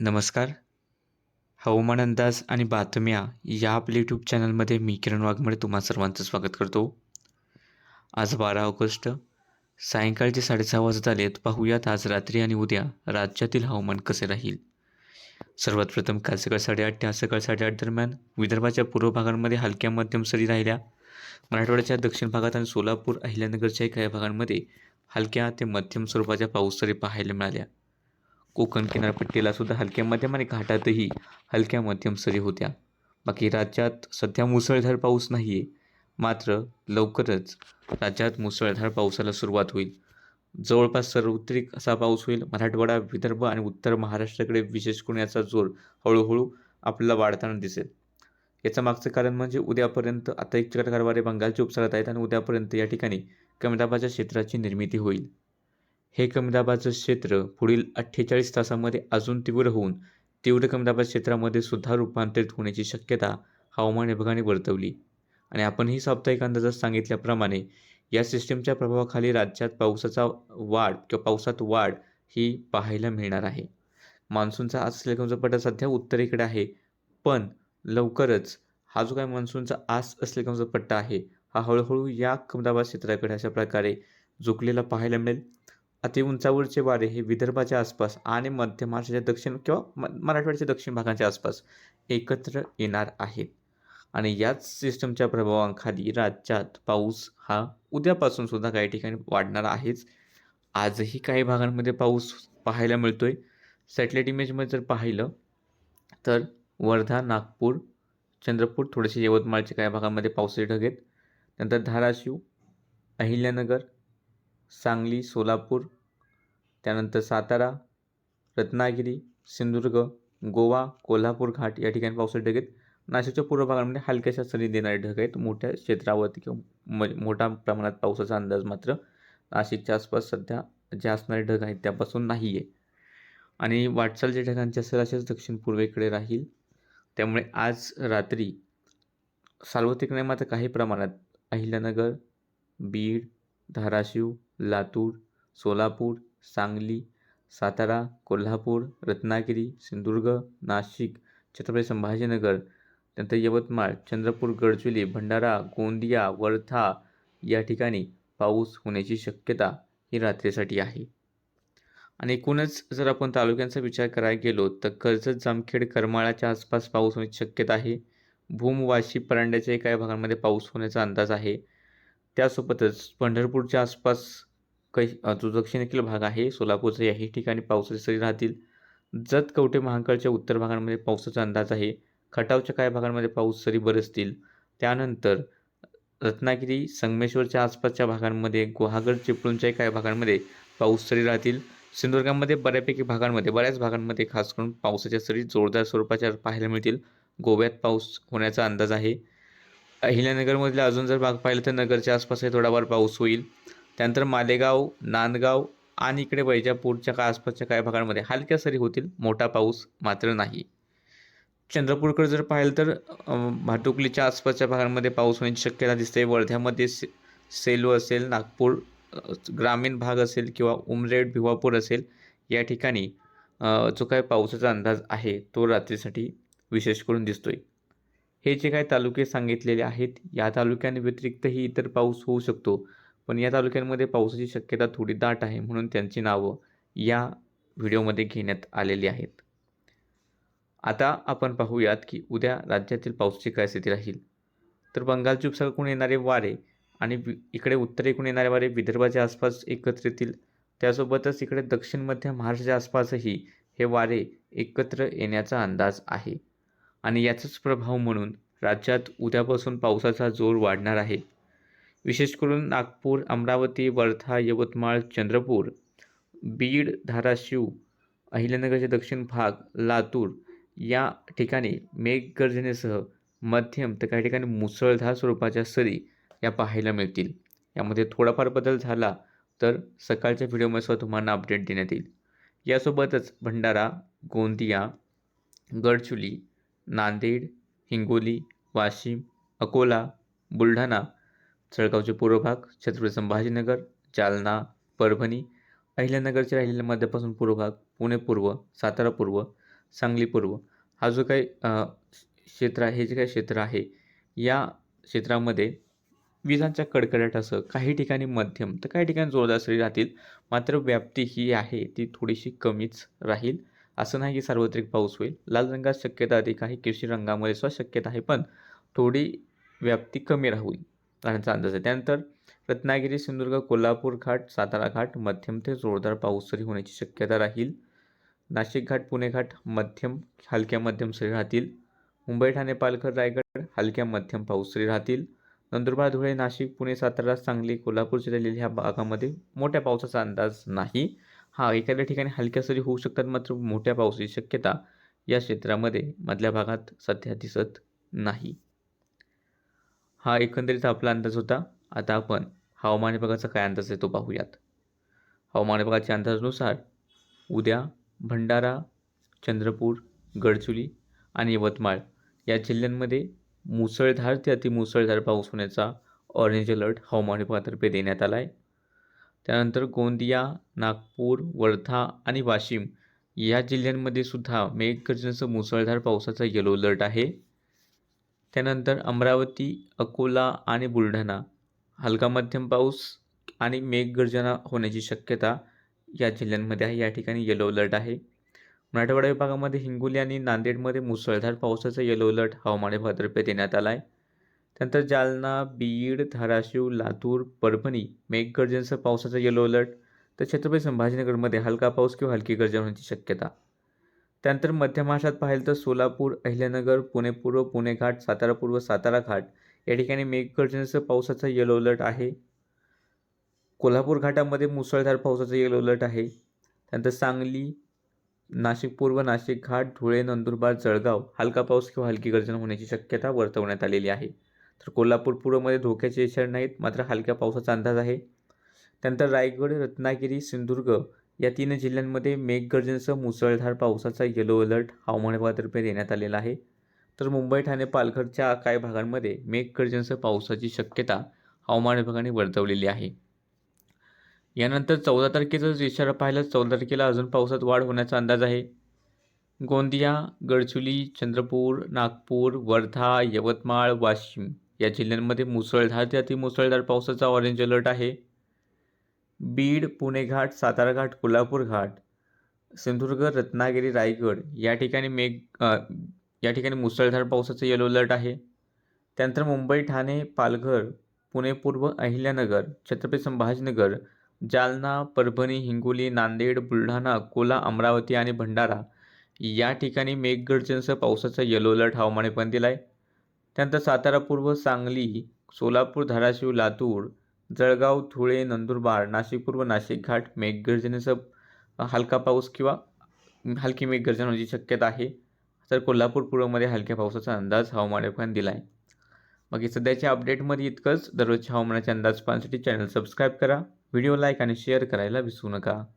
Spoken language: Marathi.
नमस्कार. हवामान अंदाज आणि बातम्या या आपल्या यूट्यूब चॅनलमध्ये मी किरण वाघमळे तुम्हा सर्वांचं स्वागत करतो. आज बारा ऑगस्ट सायंकाळचे साडेसहा वाजत आलेत. पाहूयात आज रात्री आणि उद्या राज्यातील हवामान कसे राहील? सर्वात प्रथम काल सकाळ साडेआठ ते आज सकाळ साडेआठ दरम्यान विदर्भाच्या पूर्व भागांमध्ये हलक्या मध्यम सरी राहिल्या. मराठवाड्याच्या दक्षिण भागात आणि सोलापूर अहिल्यानगरच्याही काही भागांमध्ये हलक्या ते मध्यम स्वरूपाच्या पाऊस सरी पाहायला मिळाल्या. कोकण किनारपट्टीला सुद्धा हलक्या मध्यम आणि घाटातही हलक्या मध्यम सरी होत्या. बाकी राज्यात सध्या मुसळधार पाऊस नाही आहे मात्र लवकरच राज्यात मुसळधार पावसाला सुरुवात होईल. जवळपास सर्वत्रिक असा पाऊस होईल. मराठवाडा विदर्भ आणि उत्तर महाराष्ट्राकडे विशेष करून याचा जोर हळूहळू आपल्याला वाढताना दिसेल. याचं मागचं कारण म्हणजे उद्यापर्यंत आता एक चक्रकारवारे बंगालच्या उपसारात आहेत आणि उद्यापर्यंत या ठिकाणी कमी दाबाच्या क्षेत्राची निर्मिती होईल. हे कमी दाबाचं क्षेत्र पुढील अठ्ठेचाळीस तासामध्ये अजून तीव्र होऊन तीव्र कमी दाबाच्या क्षेत्रामध्ये सुद्धा रूपांतरित होण्याची शक्यता हवामान विभागाने वर्तवली. आणि आपणही साप्ताहिक अंदाजात सांगितल्याप्रमाणे या सिस्टीमच्या प्रभावाखाली राज्यात पावसाचा वाढ किंवा पावसात वाढ ही पाहायला मिळणार आहे. मान्सूनचा आज असलेला पट्टा सध्या उत्तरेकडे आहे पण लवकरच हा जो काय मान्सूनचा आस असलेला पट्टा आहे हा हळूहळू या कमदाबाद क्षेत्राकडे अशा प्रकारे झुकलेला पाहायला मिळेल. अति उंचावरचे वारे हे विदर्भाच्या आसपास आणि मध्य महाराष्ट्राच्या दक्षिण किंवा म मराठवाड्याच्या दक्षिण भागाच्या आसपास एकत्र येणार आहेत. आणि याच सिस्टमच्या प्रभावाखाली राज्यात पाऊस हा उद्यापासून सुद्धा काही ठिकाणी वाढणार आहेच. आजही काही भागांमध्ये पाऊस पाहायला मिळतोय. सॅटेलाईट इमेजमध्ये जर पाहिलं तर वर्धा नागपूर चंद्रपूर थोडेसे यवतमाळच्या काही भागांमध्ये पावसाचे ढग आहेत. नंतर धाराशिव अहिल्यानगर सांगली सोलापूर त्यानंतर सातारा रत्नागिरी सिंधुदुर्ग गोवा कोल्हापूर घाट या ठिकाणी पावसाचे ढग आहेत. नाशिकच्या पूर्व भागामध्ये हलक्याशा सरी देणारे ढग आहेत. मोठ्या क्षेत्रावरती किंवा म मोठ्या प्रमाणात पावसाचा अंदाज मात्र नाशिकच्या आसपास सध्या जे असणारे ढग आहेत त्यापासून नाही आहे आणि वाटचाल जे ढगांचे असेल असेच दक्षिण पूर्वेकडे राहील. त्यामुळे आज रात्री सार्वत्रिक नाही मात्र काही प्रमाणात अहिल्यानगर बीड धाराशिव लातूर सोलापूर सांगली सातारा कोल्हापूर रत्नागिरी सिंधुदुर्ग नाशिक छत्रपती संभाजीनगर त्यानंतर यवतमाळ चंद्रपूर गडचिरोली भंडारा गोंदिया वर्धा या ठिकाणी पाऊस होण्याची शक्यता ही रात्रीसाठी आहे. आणि एकूणच जर आपण तालुक्यांचा विचार करायला गेलो तर कर्जत जामखेड करमाळाच्या आसपास पाऊस होण्याची शक्यता आहे. भूम वाशी परांड्याच्याही काही भागांमध्ये पाऊस होण्याचा अंदाज आहे. त्यासोबतच पंढरपूरच्या आसपास काही जो दक्षिणेकडील भाग आहे. सोलापूरचा याही ठिकाणी पावसाचे सरी राहतील. जत कवटे महाकाळच्या उत्तर भागांमध्ये पावसाचा अंदाज आहे. खटावच्या काही भागांमध्ये पाऊस सरी बरसतील त्यानंतर रत्नागिरी संगमेश्वरच्या आसपासच्या भागांमध्ये गुहागर चिपळूणच्याही काही भागांमध्ये पाऊस सरी राहतील. सिंधुदुर्गामध्ये बऱ्यापैकी भागांमध्ये बऱ्याच भागांमध्ये खास करून पावसाच्या सरी जोरदार स्वरूपाच्या पाहायला मिळतील. गोव्यात पाऊस होण्याचा अंदाज आहे. अहिल्यानगरमधले अजून जर भाग पाहिलं तर नगरच्या आसपासही थोडाफार पाऊस होईल. त्यानंतर मालेगाव नांदगाव आणि इकडे वैजापूरच्या का आसपासच्या काही भागांमध्ये हलक्या सरी होतील. मोठा पाऊस मात्र नाही. चंद्रपूरकडे जर पाहिलं तर भाटुकलीच्या आसपासच्या भागांमध्ये पाऊस होण्याची शक्यता दिसते. वर्ध्यामध्ये से सेलू असेल नागपूर ग्रामीण भाग असेल किंवा उमरेड भिवापूर असेल या ठिकाणी जो काही पावसाचा अंदाज आहे तो रात्रीसाठी विशेष करून दिसतोय. हे जे काही तालुके सांगितलेले आहेत या तालुक्यांव्यतिरिक्तही इतर पाऊस होऊ शकतो. पण या तालुक्यांमध्ये पावसाची शक्यता थोडी दाट आहे म्हणून त्यांची नावं या व्हिडिओमध्ये घेण्यात आलेली आहेत. आता आपण पाहूयात की उद्या राज्यातील पावसाची काय स्थिती राहील. तर बंगालची उपसागरकडून येणारे वारे आणि इकडे उत्तरेकडून येणारे वारे विदर्भाच्या आसपास एकत्र येतील. त्यासोबतच इकडे दक्षिण मध्य महाराष्ट्राच्या आसपासही हे वारे एकत्र येण्याचा अंदाज आहे. आणि याचाच प्रभाव म्हणून राज्यात उद्यापासून पावसाचा जोर वाढणार आहे. विशेष करून नागपूर अमरावती वर्धा यवतमाळ चंद्रपूर बीड धाराशिव अहिल्यानगरचे दक्षिण भाग लातूर या ठिकाणी मेघगर्जनेसह मध्यम तर काही ठिकाणी मुसळधार स्वरूपाच्या सरी या पाहायला मिळतील. यामध्ये थोडाफार बदल झाला तर सकाळच्या व्हिडिओमध्ये सुद्धा तुम्हाला अपडेट देण्यात येईल. यासोबतच भंडारा गोंदिया गडचुली नांदेड हिंगोली वाशिम अकोला बुलढाणा जळगावचे पूर्व भाग छत्रपती संभाजीनगर जालना परभणी अहिल्यानगरचे राहिलेल्या मध्यापासून पूर्व भाग पुणे पूर्व सातारा पूर्व सांगली पूर्व. हा जो काही क्षेत्र आहे हे जे काही क्षेत्र आहे या क्षेत्रामध्ये विजांच्या कडकडाटासह काही ठिकाणी मध्यम तर काही ठिकाणी जोरदार सरी राहतील मात्र व्याप्ती ही आहे ती थोडीशी कमीच राहील. असं नाही की सार्वत्रिक पाऊस होईल. लाल रंगात शक्यता अधिक आहे. केशरी रंगामध्ये सुद्धा शक्यता आहे पण थोडी व्याप्ती कमी राहील राहण्याचा अंदाज आहे. त्यानंतर रत्नागिरी सिंधुदुर्ग कोल्हापूर घाट सातारा घाट मध्यम ते जोरदार पाऊस सरी होण्याची शक्यता राहील. नाशिक घाट पुणे घाट मध्यम हलक्या मध्यम सरी राहतील. मुंबई ठाणे पालघर रायगड हलक्या मध्यम पाऊस सरी राहतील. नंदुरबार धुळे नाशिक पुणे सातारा सांगली कोल्हापूर जिल्ह्यातील ह्या भागामध्ये मोठ्या पावसाचा अंदाज नाही. हा एखाद्या ठिकाणी हलक्या सरी होऊ शकतात मात्र मोठ्या पावसाची शक्यता या क्षेत्रामध्ये मधल्या भागात सध्या दिसत नाही. हा एकंदरीत आपला अंदाज होता. आता आपण हवामान विभागाचा काय अंदाज आहे तो पाहूयात. हवामान विभागाच्या अंदाजानुसार उद्या भंडारा चंद्रपूर गडचुली आणि यवतमाळ या जिल्ह्यांमध्ये मुसळधार ते अतिमुसळधार पाऊस होण्याचा ऑरेंज अलर्ट हवामान विभागातर्फे देण्यात आला आहे त्यानंतर गोंदिया नागपूर वर्धा आणि वाशिम या जिल्ह्यांमध्ये सुद्धा मेघगर्जनेसह मुसळधार पावसाचा येलो अलर्ट आहे. त्यानंतर अमरावती अकोला आणि बुलढाणा. हलका मध्यम पाऊस आणि मेघगर्जना होण्याची शक्यता या जिल्ह्यांमध्ये आहे. या ठिकाणी येलो अलर्ट आहे. मराठवाडा विभागामध्ये हिंगोली आणि नांदेडमध्ये मुसळधार पावसाचा येलो अलर्ट हवामान विभागातर्फे देण्यात आला आहे त्यानंतर जालना बीड धाराशिव लातूर परभणी मेघगर्जनेसह पावसाचा येलो अलर्ट तर छत्रपती संभाजीनगरमध्ये हलका पाऊस किंवा हलकी गर्जन होण्याची शक्यता. त्यानंतर मध्य महाराष्ट्रात पाहिलं तर सोलापूर अहिल्यानगर पुणे पूर्व पुणे घाट सातारा पूर्व सातारा घाट या ठिकाणी मेघगर्जनेसह पावसाचा येलो अलर्ट आहे. कोल्हापूर घाटामध्ये मुसळधार पावसाचा येलो अलर्ट आहे. त्यानंतर सांगली नाशिक पूर्व नाशिक घाट धुळे नंदुरबार जळगाव हलका पाऊस किंवा हलकी गर्जना होण्याची शक्यता वर्तवण्यात आलेली आहे. तर कोल्हापूर पूर्वमध्ये धोक्याचे इशारे नाहीत मात्र हलक्या पावसाचा अंदाज आहे. त्यानंतर रायगड रत्नागिरी सिंधुदुर्ग या तीन जिल्ह्यांमध्ये मेघगर्जनेसह मुसळधार पावसाचा येलो अलर्ट हवामान विभागातर्फे देण्यात आलेला आहे. तर मुंबई ठाणे पालघरच्या काही भागांमध्ये मेघगर्जनेसह पावसाची शक्यता हवामान विभागाने वर्तवलेली आहे. यानंतर चौदा तारखेचा जर इशारा पाहिला चौदा तारखेला अजून पावसात वाढ होण्याचा अंदाज आहे. गोंदिया गडचुली चंद्रपूर नागपूर वर्धा यवतमाळ वाशिम या जिल्ह्यांमध्ये मुसळधार ते अतिमुसळधार पावसाचा ऑरेंज अलर्ट आहे. बीड पुणे घाट सातारा घाट कोल्हापूर घाट सिंधुदुर्ग रत्नागिरी रायगड या ठिकाणी मेघ या ठिकाणी मुसळधार पावसाचा येलो अलर्ट आहे. त्यानंतर मुंबई ठाणे पालघर पुणे पूर्व अहिल्यानगर छत्रपती संभाजीनगर जालना परभणी हिंगोली नांदेड बुलढाणा अकोला अमरावती आणि भंडारा या ठिकाणी मेघगर्जनसह पावसाचा येलो अलर्ट हवामान पण दिला आहे त्यानंतर सातारा पूर्व सांगली सोलापूर धाराशिव लातूर जळगाव धुळे नंदुरबार नाशिक पूर्व नाशिक घाट मेघगर्जनेसह हलका पाऊस किंवा हलकी मेघगर्जन होण्याची शक्यता आहे. तर कोल्हापूर पूर्वमध्ये हलक्या पावसाचा अंदाज हवामान विभागाने दिला आहे. बाकी सध्याच्या अपडेटमध्ये इतकंच. दररोजच्या हवामानाचे अंदाज पाहण्यासाठी चॅनल सबस्क्राईब करा. व्हिडिओ लाईक आणि शेअर करायला विसरू नका.